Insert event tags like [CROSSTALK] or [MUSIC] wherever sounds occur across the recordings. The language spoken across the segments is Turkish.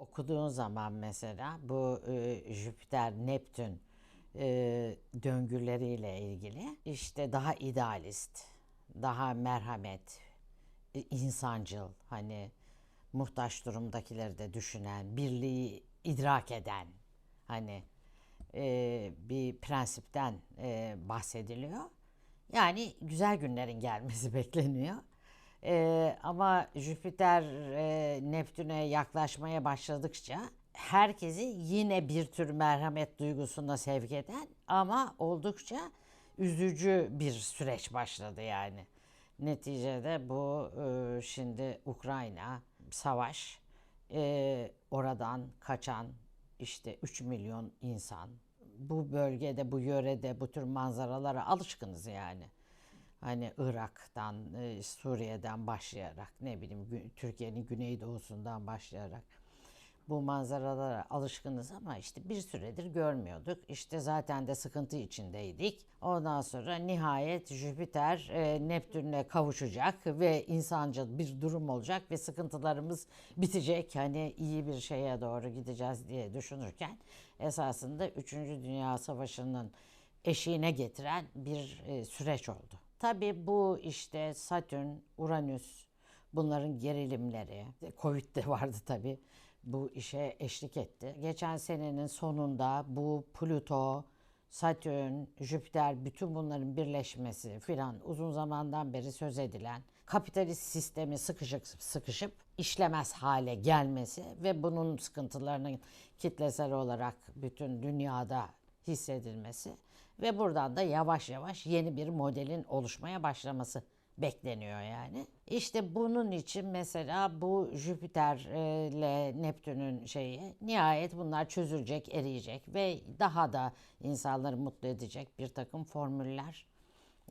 Okuduğun zaman mesela bu e, Jüpiter, Neptün e, döngüleriyle ilgili işte daha idealist, daha merhamet, e, insancıl, hani muhtaç durumdakileri de düşünen, birliği idrak eden, hani e, bir prensipten e, bahsediliyor. Yani güzel günlerin gelmesi [LAUGHS] bekleniyor. E, ama Jüpiter e, Neptün'e yaklaşmaya başladıkça herkesi yine bir tür merhamet duygusuna sevk eden ama oldukça üzücü bir süreç başladı yani. Neticede bu e, şimdi Ukrayna savaş e, oradan kaçan işte 3 milyon insan bu bölgede bu yörede bu tür manzaralara alışkınız yani. Hani Irak'tan, e, Suriye'den başlayarak ne bileyim Türkiye'nin güneydoğusundan başlayarak bu manzaralara alışkınız ama işte bir süredir görmüyorduk. İşte zaten de sıkıntı içindeydik. Ondan sonra nihayet Jüpiter e, Neptün'le kavuşacak ve insancıl bir durum olacak ve sıkıntılarımız bitecek. Hani iyi bir şeye doğru gideceğiz diye düşünürken esasında 3. Dünya Savaşı'nın eşiğine getiren bir e, süreç oldu. Tabii bu işte Satürn, Uranüs, bunların gerilimleri, Covid de vardı tabii bu işe eşlik etti. Geçen senenin sonunda bu Plüto, Satürn, Jüpiter bütün bunların birleşmesi filan uzun zamandan beri söz edilen kapitalist sistemi sıkışıp sıkışıp işlemez hale gelmesi ve bunun sıkıntılarının kitlesel olarak bütün dünyada hissedilmesi ve buradan da yavaş yavaş yeni bir modelin oluşmaya başlaması bekleniyor yani. İşte bunun için mesela bu Jüpiter e, ile Neptün'ün şeyi nihayet bunlar çözülecek, eriyecek ve daha da insanları mutlu edecek bir takım formüller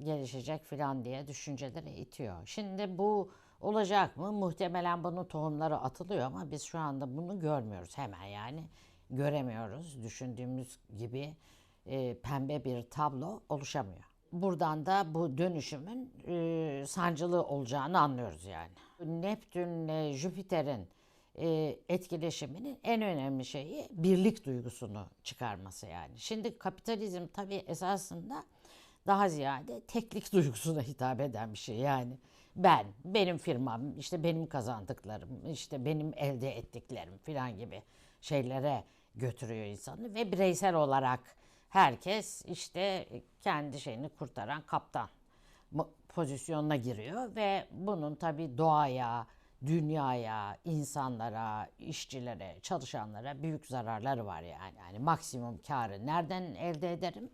gelişecek filan diye düşünceleri itiyor. Şimdi bu olacak mı? Muhtemelen bunun tohumları atılıyor ama biz şu anda bunu görmüyoruz hemen yani. Göremiyoruz. Düşündüğümüz gibi e, pembe bir tablo oluşamıyor. Buradan da bu dönüşümün e, sancılı olacağını anlıyoruz yani. Neptünle Jüpiter'in e, etkileşiminin en önemli şeyi birlik duygusunu çıkarması yani. Şimdi kapitalizm tabii esasında daha ziyade teklik [LAUGHS] duygusuna hitap eden bir şey yani. Ben, benim firmam, işte benim kazandıklarım, işte benim elde ettiklerim falan gibi şeylere götürüyor insanı ve bireysel olarak herkes işte kendi şeyini kurtaran kaptan pozisyonuna giriyor ve bunun tabii doğaya, dünyaya, insanlara, işçilere, çalışanlara büyük zararları var yani. Yani maksimum karı nereden elde ederim?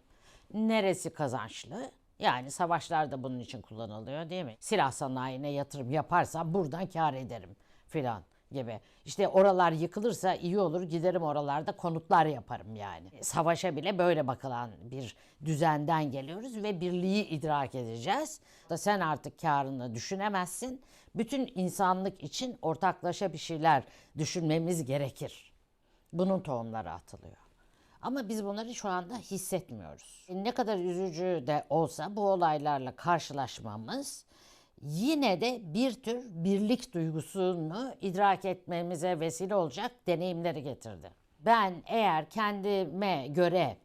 Neresi kazançlı? Yani savaşlar da bunun için kullanılıyor değil mi? Silah sanayine yatırım yaparsam buradan kar ederim filan gibi. İşte oralar yıkılırsa iyi olur giderim oralarda konutlar yaparım yani. Savaşa bile böyle bakılan bir düzenden geliyoruz ve birliği idrak edeceğiz. Da sen artık karını düşünemezsin. Bütün insanlık için ortaklaşa bir şeyler düşünmemiz gerekir. Bunun tohumları atılıyor. Ama biz bunları şu anda hissetmiyoruz. Ne kadar üzücü de olsa bu olaylarla karşılaşmamız yine de bir tür birlik duygusunu idrak etmemize vesile olacak deneyimleri getirdi. Ben eğer kendime göre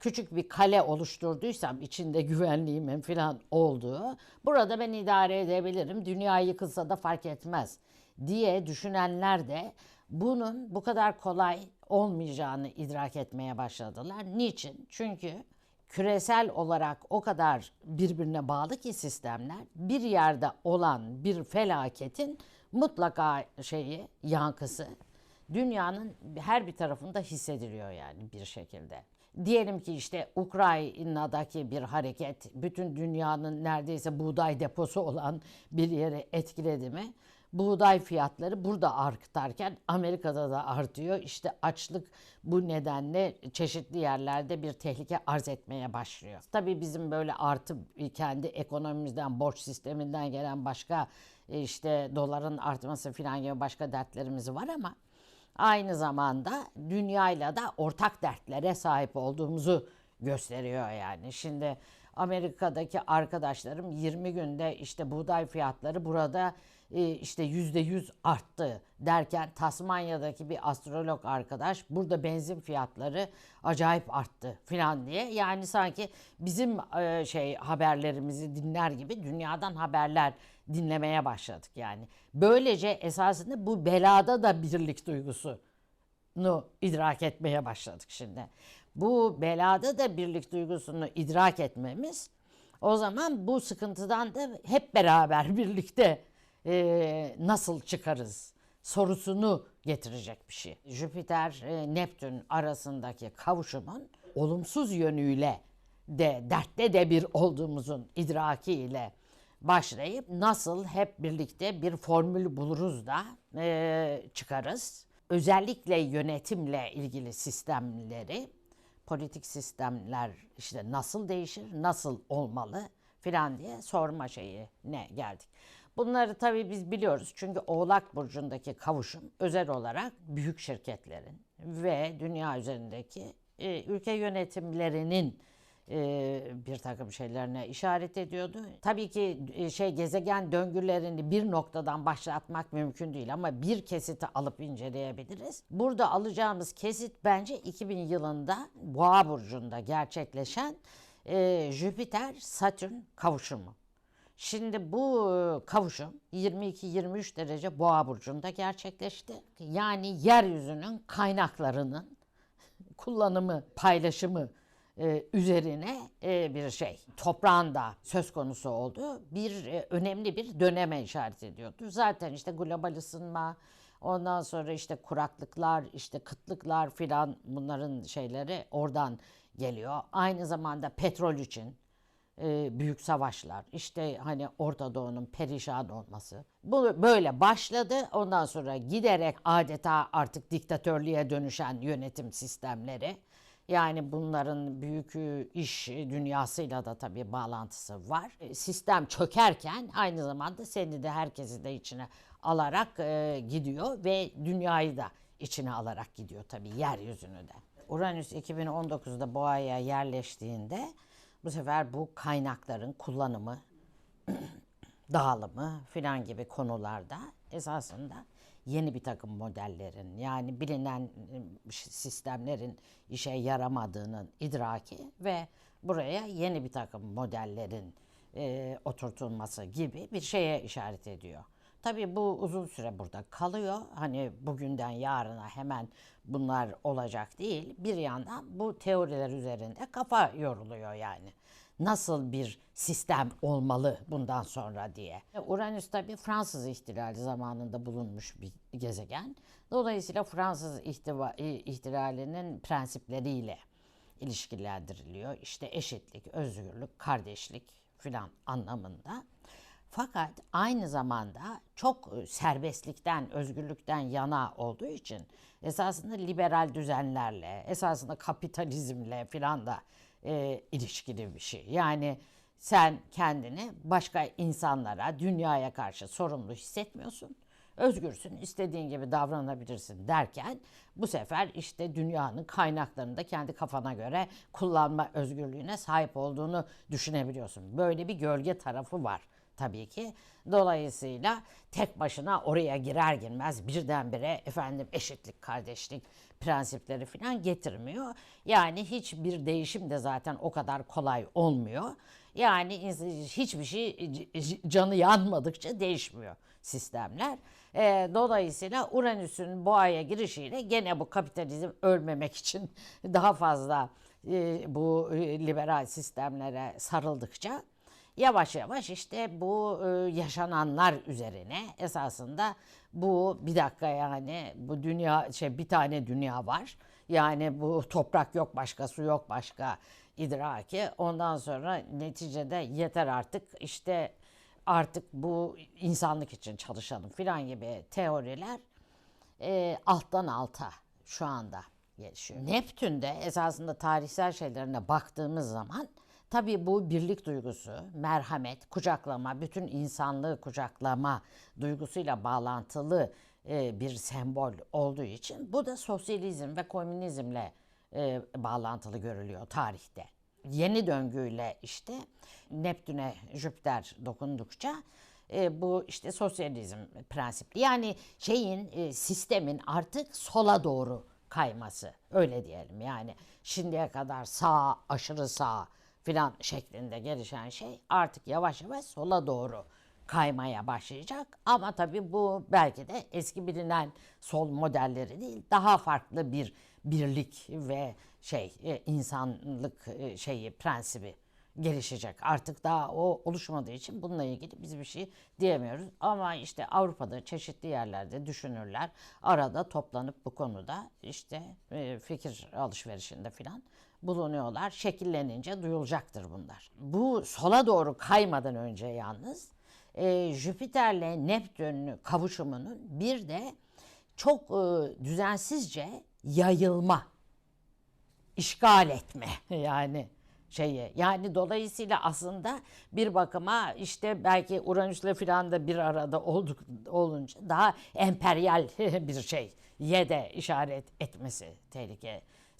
küçük bir kale oluşturduysam içinde güvenliğimin falan olduğu burada ben idare edebilirim dünya yıkılsa da fark etmez diye düşünenler de bunun bu kadar kolay olmayacağını idrak etmeye başladılar. Niçin? Çünkü küresel olarak o kadar birbirine bağlı ki sistemler bir yerde olan bir felaketin mutlaka şeyi yankısı dünyanın her bir tarafında hissediliyor yani bir şekilde. Diyelim ki işte Ukrayna'daki bir hareket bütün dünyanın neredeyse buğday deposu olan bir yere etkiledi mi? Buğday fiyatları burada artarken Amerika'da da artıyor. İşte açlık bu nedenle çeşitli yerlerde bir tehlike arz etmeye başlıyor. Tabii bizim böyle artı kendi ekonomimizden, borç sisteminden gelen başka e, işte doların artması falan gibi başka dertlerimiz var ama aynı zamanda dünyayla da ortak dertlere sahip olduğumuzu gösteriyor yani. Şimdi Amerika'daki arkadaşlarım 20 günde işte buğday fiyatları burada işte yüzde yüz arttı derken Tasmanya'daki bir astrolog arkadaş burada benzin fiyatları acayip arttı filan diye. Yani sanki bizim e, şey haberlerimizi dinler gibi dünyadan haberler dinlemeye başladık yani. Böylece esasında bu belada da birlik duygusu nu idrak etmeye başladık şimdi. Bu belada da birlik duygusunu idrak etmemiz o zaman bu sıkıntıdan da hep beraber [LAUGHS] birlikte e, nasıl çıkarız sorusunu getirecek bir şey. Jüpiter e, Neptün arasındaki kavuşumun olumsuz yönüyle de dertte de bir olduğumuzun idrakiyle başlayıp nasıl hep birlikte bir formül buluruz da e, çıkarız. Özellikle yönetimle ilgili sistemleri, politik sistemler işte nasıl değişir, nasıl olmalı filan diye sorma şeyi ne geldik. Bunları tabii biz biliyoruz çünkü Oğlak Burcu'ndaki kavuşum özel olarak büyük şirketlerin ve dünya üzerindeki e, ülke yönetimlerinin e, bir takım şeylerine işaret ediyordu. Tabii ki e, şey gezegen döngülerini bir noktadan başlatmak mümkün değil ama bir kesiti alıp inceleyebiliriz. Burada alacağımız kesit bence 2000 yılında Boğa burcunda gerçekleşen e, Jüpiter Satürn kavuşumu. Şimdi bu e, kavuşum 22-23 derece Boğa burcunda gerçekleşti. Yani yeryüzünün kaynaklarının [LAUGHS] kullanımı, paylaşımı e, üzerine e, bir şey toprağın da söz konusu oldu. Bir önemli bir döneme işaret ediyordu. Zaten işte global ısınma, ondan sonra işte kuraklıklar, işte kıtlıklar filan bunların şeyleri oradan geliyor. Aynı zamanda petrol için büyük savaşlar, işte hani Orta Doğu'nun perişan olması. Bu böyle başladı. Ondan sonra giderek adeta artık diktatörlüğe dönüşen yönetim sistemleri. Yani bunların büyük iş dünyasıyla da tabii bağlantısı var. Sistem çökerken aynı zamanda seni de herkesi de içine alarak gidiyor ve dünyayı da içine alarak gidiyor tabii yeryüzünü de. Uranüs 2019'da Boğa'ya yerleştiğinde bu sefer bu kaynakların kullanımı, [CLEARS THROAT] dağılımı filan gibi konularda esasında yeni bir takım modellerin yani bilinen e, sistemlerin işe yaramadığının idraki ve buraya yeni bir takım modellerin e, oturtulması gibi bir şeye işaret ediyor. Tabii bu uzun süre burada kalıyor. Hani bugünden yarına hemen bunlar olacak değil. Bir yandan bu teoriler üzerinde kafa yoruluyor yani. Nasıl bir sistem olmalı bundan sonra diye. Uranüs tabii Fransız ihtilali zamanında bulunmuş bir gezegen. Dolayısıyla Fransız ihtilalinin prensipleriyle ilişkilendiriliyor. İşte eşitlik, özgürlük, kardeşlik filan anlamında. Fakat aynı zamanda çok serbestlikten, özgürlükten yana olduğu için esasında liberal düzenlerle, esasında kapitalizmle filan da e, ilişkili bir şey. Yani sen kendini başka insanlara, dünyaya karşı sorumlu hissetmiyorsun. Özgürsün, istediğin gibi davranabilirsin derken bu sefer işte dünyanın kaynaklarını da kendi kafana göre kullanma özgürlüğüne sahip olduğunu düşünebiliyorsun. Böyle bir gölge tarafı var tabii ki. Dolayısıyla tek başına oraya girer girmez birdenbire efendim eşitlik, kardeşlik prensipleri falan getirmiyor. Yani hiçbir değişim de zaten o kadar kolay olmuyor. Yani hiçbir şey canı yanmadıkça değişmiyor sistemler. E, dolayısıyla Uranüs'ün boğaya girişiyle gene bu kapitalizm ölmemek için [LAUGHS] daha fazla e, bu e, liberal sistemlere sarıldıkça yavaş yavaş işte bu e, yaşananlar üzerine esasında bu bir dakika yani bu dünya şey bir tane dünya var. Yani bu toprak yok başka su yok başka idraki. Ondan sonra neticede yeter artık işte artık bu insanlık için çalışalım filan gibi teoriler e, alttan alta şu anda gelişiyor. Neptün'de esasında tarihsel şeylerine baktığımız zaman Tabii bu birlik duygusu, merhamet, kucaklama, bütün insanlığı kucaklama duygusuyla bağlantılı e, bir sembol olduğu için bu da sosyalizm ve komünizmle e, bağlantılı görülüyor tarihte. Yeni döngüyle işte Neptün'e Jüpiter dokundukça e, bu işte sosyalizm prensipli. Yani şeyin sistemin artık sola doğru kayması öyle diyelim yani şimdiye kadar sağ aşırı sağ filan şeklinde gelişen şey artık yavaş yavaş sola doğru kaymaya başlayacak ama tabii bu belki de eski bilinen sol modelleri değil daha farklı bir birlik ve şey e, insanlık e, şeyi prensibi gelişecek. Artık daha o oluşmadığı için bununla ilgili biz bir şey diyemiyoruz. Ama işte Avrupa'da çeşitli yerlerde düşünürler arada toplanıp bu konuda işte e, fikir alışverişinde filan bulunuyorlar. Şekillenince duyulacaktır bunlar. Bu sola doğru kaymadan önce yalnız e, Jüpiter'le Neptün kavuşumunun bir de çok e, düzensizce yayılma işgal etme [LAUGHS] yani şeyi. Yani dolayısıyla aslında bir bakıma işte belki Uranüs'le filan da bir arada olduk olunca daha emperyal [LAUGHS] bir şey ye de işaret etmesi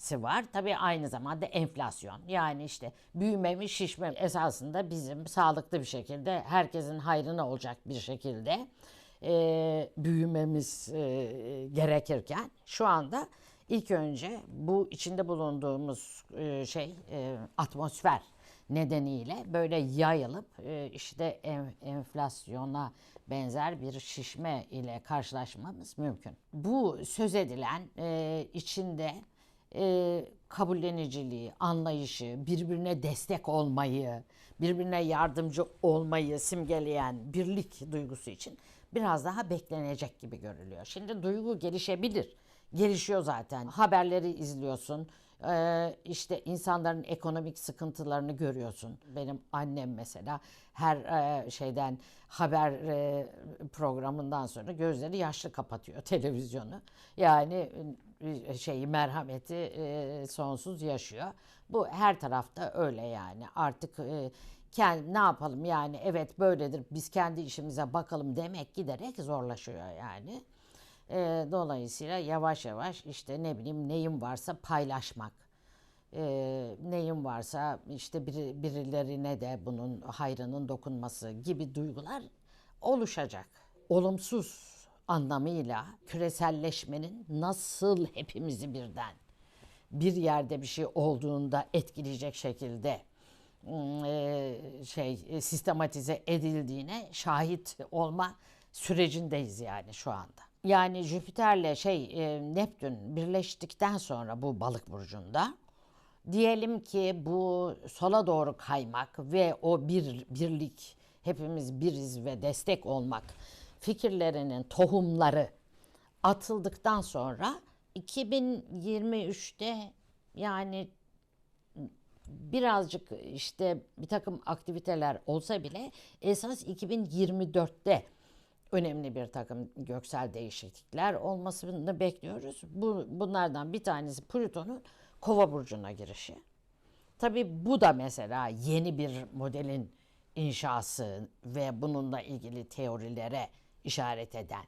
tehlikesi var. Tabii aynı zamanda enflasyon yani işte büyüme mi şişme esasında bizim sağlıklı bir şekilde herkesin hayrına olacak bir şekilde e, büyümemiz e, gerekirken şu anda ilk önce bu içinde bulunduğumuz e, şey e, atmosfer nedeniyle böyle yayılıp e, işte en- enflasyona benzer bir şişme ile karşılaşmamız mümkün. Bu söz edilen e, içinde e, kabulleniciliği, anlayışı, birbirine destek olmayı, birbirine yardımcı olmayı simgeleyen birlik duygusu için biraz daha beklenecek gibi görülüyor. Şimdi duygu gelişebilir. Gelişiyor zaten. Haberleri izliyorsun. Ee, işte insanların ekonomik sıkıntılarını görüyorsun. Benim annem mesela her e, şeyden haber e, programından sonra gözleri yaşlı kapatıyor [LAUGHS] televizyonu. Yani şeyi merhameti e, sonsuz yaşıyor. Bu her tarafta öyle yani. Artık e, kendi ne yapalım yani evet böyledir biz kendi işimize bakalım demek giderek zorlaşıyor yani. E, dolayısıyla yavaş yavaş işte ne bileyim neyim varsa paylaşmak. E, neyim varsa işte biri, birilerine de bunun hayrının dokunması gibi duygular oluşacak. Olumsuz anlamıyla küreselleşmenin nasıl hepimizi birden bir yerde bir şey olduğunda etkileyecek şekilde e, şey e, sistematize edildiğine şahit olma sürecindeyiz yani şu anda. Yani Jüpiter'le şey e, Neptün birleştikten sonra bu balık burcunda diyelim ki bu sola doğru kaymak ve o bir birlik hepimiz biriz ve destek olmak fikirlerinin tohumları atıldıktan sonra 2023'te yani birazcık işte bir takım aktiviteler olsa bile esas 2024'te önemli bir takım göksel değişiklikler olmasını bekliyoruz. Bu, bunlardan bir tanesi Plüton'un Kova burcuna girişi. Tabii bu da mesela yeni bir modelin inşası ve bununla ilgili teorilere işaret eden.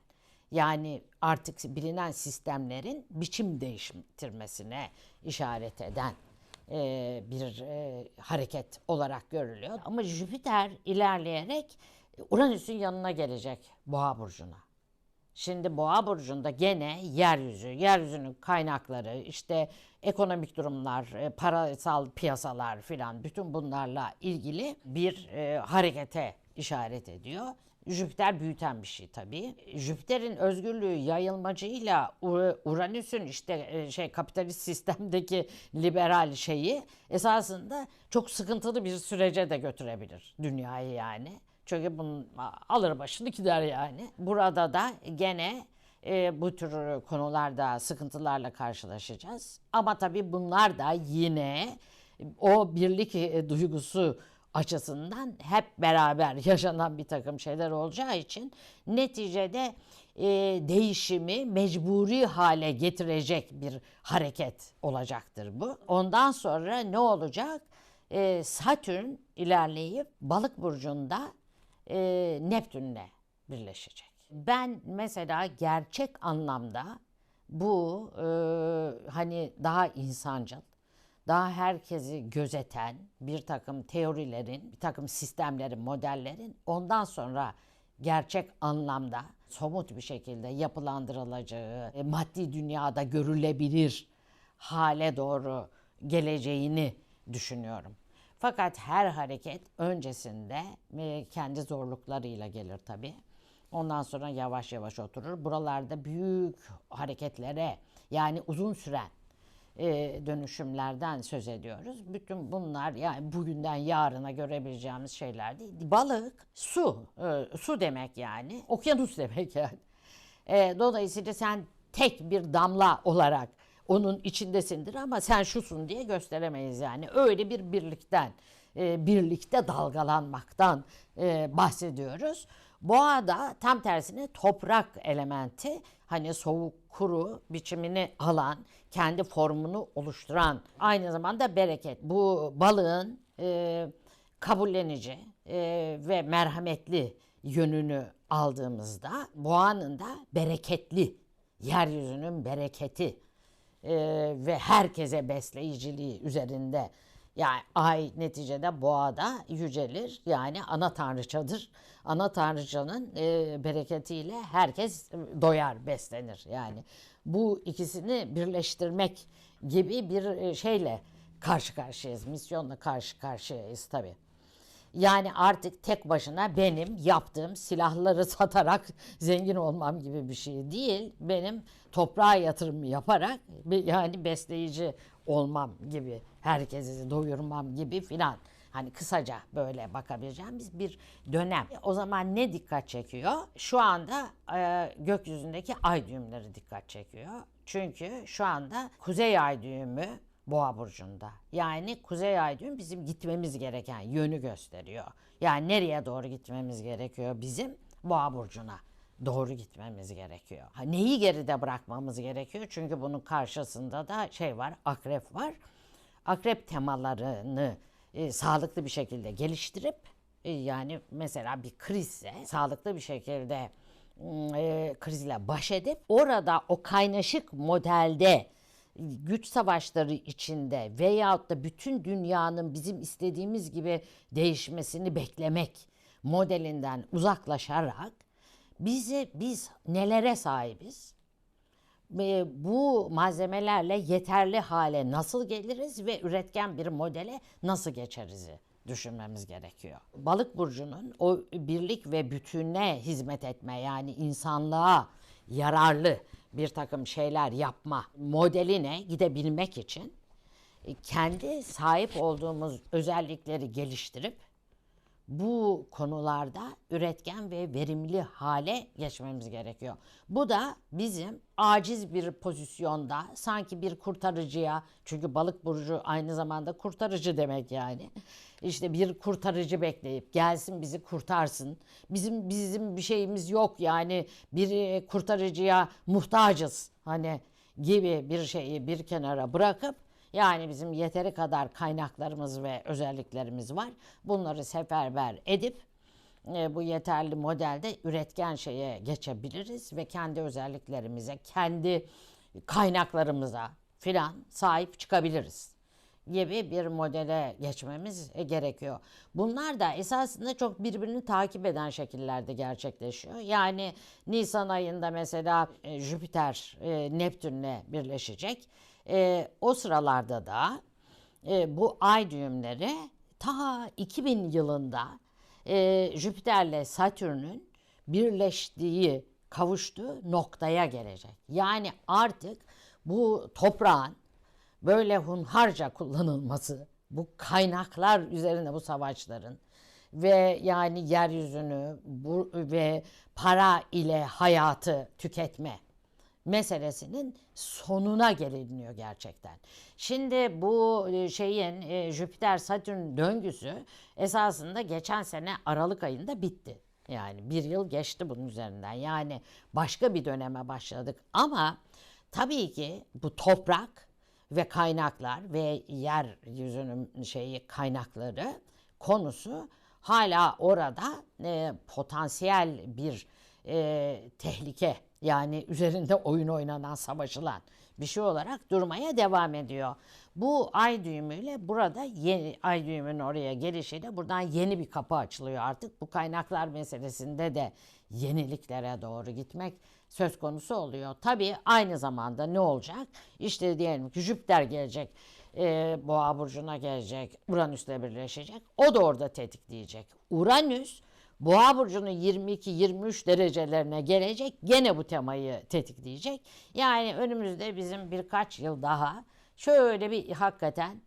Yani artık bilinen sistemlerin biçim değiştirmesine işaret eden e, bir e, hareket olarak görülüyor. Ama Jüpiter ilerleyerek Uranüs'ün yanına gelecek Boğa burcuna. Şimdi Boğa burcunda gene yeryüzü, yeryüzünün kaynakları, işte ekonomik durumlar, e, parasal piyasalar filan bütün bunlarla ilgili bir e, harekete işaret ediyor. Jüpiter büyüten bir şey tabii. Jüpiter'in özgürlüğü yayılmacıyla Ur- Uranüs'ün işte e, şey kapitalist [LAUGHS] sistemdeki liberal şeyi esasında çok sıkıntılı bir sürece de götürebilir dünyayı yani. Çünkü bunun alır başını gider yani. Burada da gene e, bu tür konularda sıkıntılarla karşılaşacağız. Ama tabii bunlar da yine o birlik e, duygusu açısından hep beraber yaşanan bir takım şeyler olacağı için neticede e, değişimi mecburi hale getirecek bir hareket olacaktır bu. Ondan sonra ne olacak? E, Satürn ilerleyip balık burcunda e, Neptün'le birleşecek. Ben mesela gerçek anlamda bu e, hani daha insancıl, daha herkesi gözeten bir takım teorilerin, bir takım sistemlerin, modellerin ondan sonra gerçek anlamda somut bir şekilde yapılandırılacağı, e, maddi dünyada görülebilir hale doğru geleceğini düşünüyorum. Fakat her hareket öncesinde e, kendi zorluklarıyla gelir tabii. Ondan sonra yavaş yavaş oturur. Buralarda büyük hareketlere yani uzun süren e, dönüşümlerden söz ediyoruz. Bütün bunlar yani bugünden yarına görebileceğimiz şeyler değil. Balık su, e, su demek yani, okyanus [LAUGHS] demek yani. E, dolayısıyla sen tek bir damla olarak onun içindesindir ama sen şusun diye gösteremeyiz yani. Öyle bir birlikten, e, birlikte dalgalanmaktan e, bahsediyoruz. Boğa da tam tersine toprak elementi hani soğuk kuru biçimini alan, kendi formunu oluşturan aynı zamanda bereket. Bu balığın e, kabullenici e, ve merhametli yönünü aldığımızda boğanın da bereketli, yeryüzünün bereketi e, ve herkese besleyiciliği üzerinde yani ay neticede boğada yücelir yani ana tanrıçadır. Ana tanrıçanın e, bereketiyle herkes doyar, beslenir yani. Bu ikisini birleştirmek gibi bir e, şeyle karşı karşıyayız. Misyonla karşı karşıyayız tabii. Yani artık tek başına benim yaptığım silahları [LAUGHS] satarak zengin olmam gibi bir şey değil. Benim toprağa yatırım yaparak yani besleyici olmam gibi, herkesi doyurmam gibi filan. Hani kısaca böyle bakabileceğimiz bir dönem. O zaman ne dikkat çekiyor? Şu anda e, gökyüzündeki ay düğümleri dikkat çekiyor. Çünkü şu anda kuzey ay düğümü Boğa burcunda. Yani kuzey ay düğüm bizim gitmemiz gereken yönü gösteriyor. Yani nereye doğru gitmemiz gerekiyor bizim? Boğa burcuna doğru gitmemiz gerekiyor. Ha, neyi geride bırakmamız gerekiyor? Çünkü bunun karşısında da şey var, akrep var. Akrep temalarını e, sağlıklı bir şekilde geliştirip e, yani mesela bir krizse sağlıklı bir şekilde e, krizle baş edip orada o kaynaşık modelde güç savaşları içinde veyahut da bütün dünyanın bizim istediğimiz gibi değişmesini beklemek modelinden uzaklaşarak bizi biz nelere sahibiz? Ve bu malzemelerle yeterli hale nasıl geliriz ve üretken bir modele nasıl geçeriz düşünmemiz gerekiyor. Balık burcunun o birlik ve bütüne hizmet etme yani insanlığa yararlı bir takım şeyler yapma modeline gidebilmek için e, kendi sahip olduğumuz özellikleri geliştirip bu konularda üretken ve verimli hale geçmemiz gerekiyor. Bu da bizim aciz bir pozisyonda sanki bir kurtarıcıya çünkü balık burcu aynı zamanda kurtarıcı demek yani. İşte bir kurtarıcı bekleyip gelsin bizi kurtarsın. Bizim bizim bir şeyimiz yok yani bir kurtarıcıya muhtacız hani gibi bir şeyi bir kenara bırakıp yani bizim yeteri kadar kaynaklarımız ve özelliklerimiz var. Bunları seferber edip e, bu yeterli modelde üretken şeye geçebiliriz ve kendi özelliklerimize, kendi kaynaklarımıza filan sahip çıkabiliriz gibi bir modele geçmemiz e, gerekiyor. Bunlar da esasında çok birbirini takip eden şekillerde gerçekleşiyor. Yani Nisan ayında mesela e, Jüpiter e, Neptün'le birleşecek. O sıralarda da bu ay düğümleri ta 2000 yılında Jüpiter'le Satürn'ün birleştiği, kavuştuğu noktaya gelecek. Yani artık bu toprağın böyle hunharca kullanılması, bu kaynaklar üzerine bu savaşların ve yani yeryüzünü bu ve para ile hayatı tüketme meselesinin sonuna geliniyor gerçekten. Şimdi bu e, şeyin e, Jüpiter Satürn döngüsü esasında geçen sene Aralık ayında bitti. Yani bir yıl geçti bunun üzerinden. Yani başka bir döneme başladık. Ama tabii ki bu toprak ve kaynaklar ve yeryüzünün şeyi kaynakları konusu hala orada e, potansiyel bir e, tehlike yani üzerinde oyun oynanan, savaşılan bir şey olarak durmaya devam ediyor. Bu ay düğümüyle burada yeni ay düğümünün oraya gelişiyle buradan yeni bir kapı açılıyor artık. Bu kaynaklar meselesinde de yeniliklere doğru gitmek söz konusu oluyor. Tabii aynı zamanda ne olacak? İşte diyelim ki Jüpiter gelecek, e, Boğa burcuna gelecek, Uranüs'le birleşecek. O da orada tetikleyecek. Uranüs Boğa burcunun 22-23 derecelerine gelecek. Gene bu temayı tetikleyecek. Yani önümüzde bizim birkaç yıl daha şöyle bir hakikaten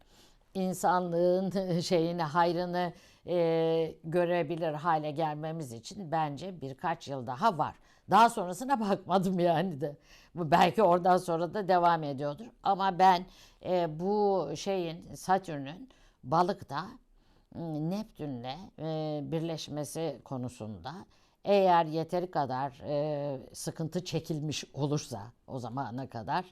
insanlığın [LAUGHS] şeyini, hayrını e, görebilir hale gelmemiz için bence birkaç yıl daha var. Daha sonrasına [LAUGHS] bakmadım yani de. Belki oradan sonra da devam ediyordur. Ama ben e, bu şeyin Satürn'ün balıkta m, Neptün'le e, birleşmesi konusunda eğer yeteri kadar e, sıkıntı çekilmiş olursa o zamana kadar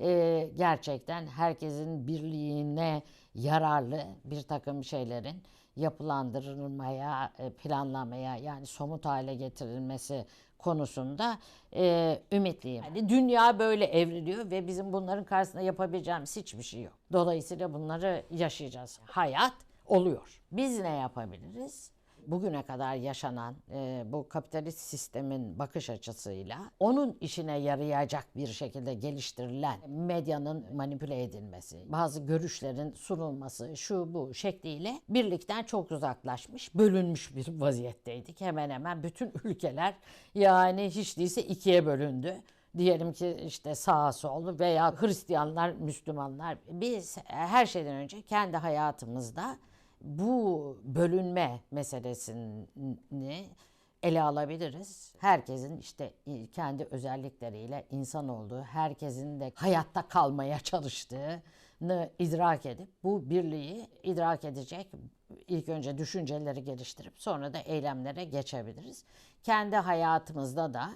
e, gerçekten herkesin birliğine yararlı bir takım şeylerin yapılandırılmaya, e, planlamaya yani somut hale getirilmesi konusunda e, ümitliyim. Yani dünya böyle evriliyor ve bizim bunların karşısında yapabileceğimiz hiçbir şey yok. Dolayısıyla bunları yaşayacağız. Hayat oluyor. Biz ne yapabiliriz? Bugüne kadar yaşanan e, bu kapitalist sistemin bakış açısıyla onun işine yarayacak bir şekilde geliştirilen medyanın manipüle edilmesi, bazı görüşlerin sunulması, şu bu şekliyle birlikten çok uzaklaşmış, bölünmüş bir vaziyetteydik. Hemen hemen bütün ülkeler yani hiç değilse ikiye bölündü diyelim ki işte sağ sol veya Hristiyanlar, Müslümanlar biz her şeyden önce kendi hayatımızda bu bölünme meselesini ele alabiliriz. Herkesin işte kendi özellikleriyle insan olduğu, herkesin de hayatta kalmaya çalıştığını idrak edip bu birliği idrak edecek ilk önce düşünceleri geliştirip sonra da eylemlere geçebiliriz. Kendi hayatımızda da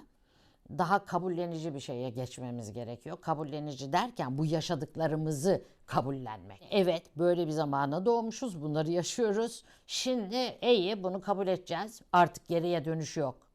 daha kabullenici bir şeye geçmemiz gerekiyor. Kabullenici derken bu yaşadıklarımızı kabullenmek. Evet böyle bir zamana doğmuşuz bunları yaşıyoruz. Şimdi iyi bunu kabul edeceğiz. Artık geriye dönüş yok.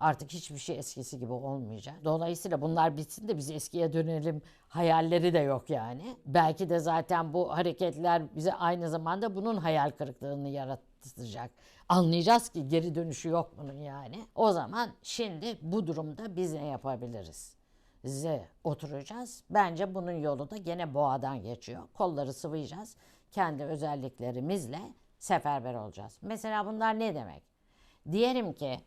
Artık hiçbir şey eskisi gibi olmayacak. Dolayısıyla bunlar bitsin de biz eskiye dönelim hayalleri de yok yani. Belki de zaten bu hareketler bize aynı zamanda bunun hayal kırıklığını yaratacak. Anlayacağız ki geri dönüşü yok bunun yani. O zaman şimdi bu durumda biz ne yapabiliriz? Z oturacağız. Bence bunun yolu da gene boğadan geçiyor. Kolları sıvayacağız. Kendi özelliklerimizle seferber olacağız. Mesela bunlar ne demek? Diyelim ki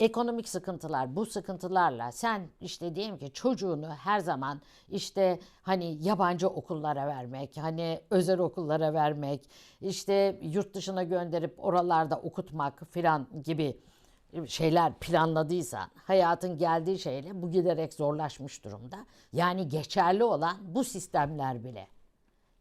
ekonomik sıkıntılar bu sıkıntılarla sen işte diyelim ki çocuğunu her zaman işte hani yabancı okullara vermek hani özel okullara vermek işte yurt dışına gönderip oralarda okutmak filan gibi şeyler planladıysan hayatın geldiği şeyle bu giderek zorlaşmış durumda. Yani geçerli olan bu sistemler bile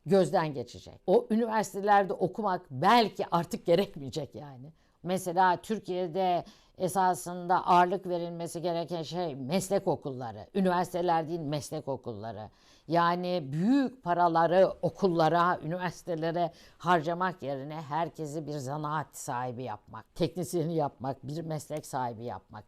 gözden geçecek. O üniversitelerde okumak belki artık gerekmeyecek yani. Mesela Türkiye'de esasında ağırlık verilmesi gereken şey meslek okulları. Üniversiteler değil meslek okulları. Yani büyük paraları okullara, üniversitelere harcamak yerine herkesi bir zanaat sahibi yapmak, teknisyeni yapmak, bir meslek sahibi yapmak.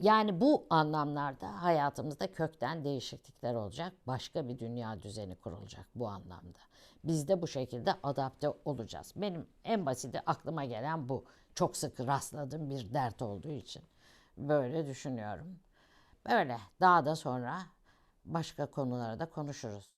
Yani bu anlamlarda hayatımızda kökten değişiklikler olacak. Başka bir dünya düzeni kurulacak bu anlamda. Biz de bu şekilde adapte olacağız. Benim en basiti aklıma gelen bu. Çok sık rastladığım bir dert olduğu için böyle düşünüyorum. Böyle daha da sonra başka konularda konuşuruz.